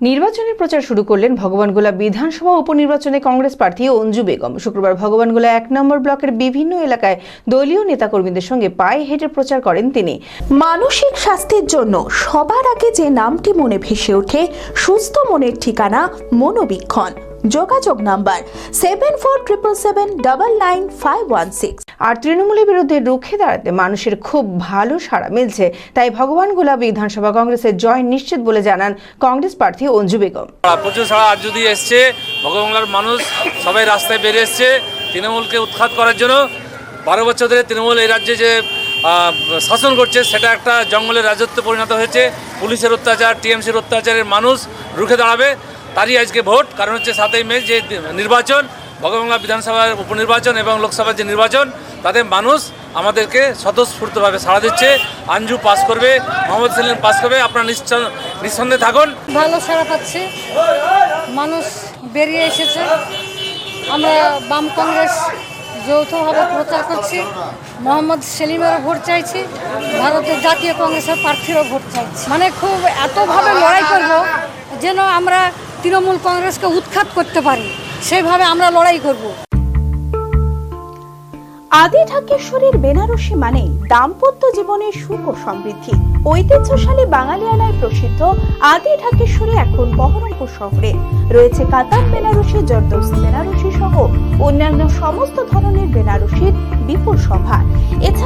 নির্বাচনের প্রচার শুরু করলেন ভগবানগোলা বিধানসভা উপনির্বাচনে কংগ্রেস প্রার্থী অঞ্জু বেগম। শুক্রবার ভগবানগোলা এক নম্বর ব্লকের বিভিন্ন এলাকায় দলীয় নেতাকর্মীদের সঙ্গে পায়ে হেঁটে প্রচার করেন তিনি। মানসিক স্বাস্থ্যের জন্য সবার আগে যে নামটি মনে ভেসে ওঠে, সুস্থ মনের ঠিকানা মনোবীক্ষণ। যোগাযোগ number seven four triple seven double nine five one six আর তৃণমূলের বিরুদ্ধে রুখে দাঁড়াতে মানুষের খুব ভালো সাড়া মিলছে। তাই ভগবানগোলা বিধানসভা কংগ্রেসের জয় নিশ্চিত বলে জানান কংগ্রেস প্রার্থী অঞ্জু বেগম। প্রচুর সারা আজ যদি এসছে ভগবাংলার মানুষ সবাই রাস্তায় বেরিয়ে এসছে তৃণমূলকে উৎখাত করার জন্য। বারো বছর ধরে তৃণমূল এই রাজ্যে যে শাসন করছে সেটা একটা জঙ্গলের রাজত্ব পরিণত হয়েছে। পুলিশের অত্যাচার টিএমসির অত্যাচারের মানুষ রুখে দাঁড়াবে। তারই আজকে ভোট। কারণ হচ্ছে সাতই মে যে নির্বাচন ভগবাংলা বিধানসভার উপনির্বাচন এবং লোকসভার যে নির্বাচন, তাতে মানুষ আমাদেরকে স্বতঃস্ফূর্তভাবে সাড়া দিচ্ছে। আঞ্জু পাস করবে, মোহাম্মদ সেলিম পাস করবে, আপনারা নিশ্চয় নিঃসন্দেহে থাকুন। ভালো সাড়া পাচ্ছি। মানুষ বেরিয়ে এসেছে। আমরা বাম কংগ্রেস যৌথভাবে প্রচার করছি। মোহাম্মদ সেলিমেরও ভোট চাইছি। ভারতের জাতীয় কংগ্রেসের প্রার্থীরও ভোট চাইছি। মানে খুব এতভাবে লড়াই করব যেন আমরা তৃণমূল কংগ্রেসকে উৎখাত করতে পারি, সেইভাবে আমরা লড়াই করব। আদি ঢাকেশ্বরীর বেনারসি মানে দাম্পত্য জীবনের সুখ ও সমৃদ্ধি। ঐতিহ্যশালী বাঙালিয়ানায় প্রসিদ্ধ আদি ঢাকেশ্বরী এখন বহরমপুর শহরে। রয়েছে কাতার বেনারসি জর্দৌসি বেনারসি সহ অন্যান্য সমস্ত ধরনের বেনারসির বিপুল সভা। এছাড়া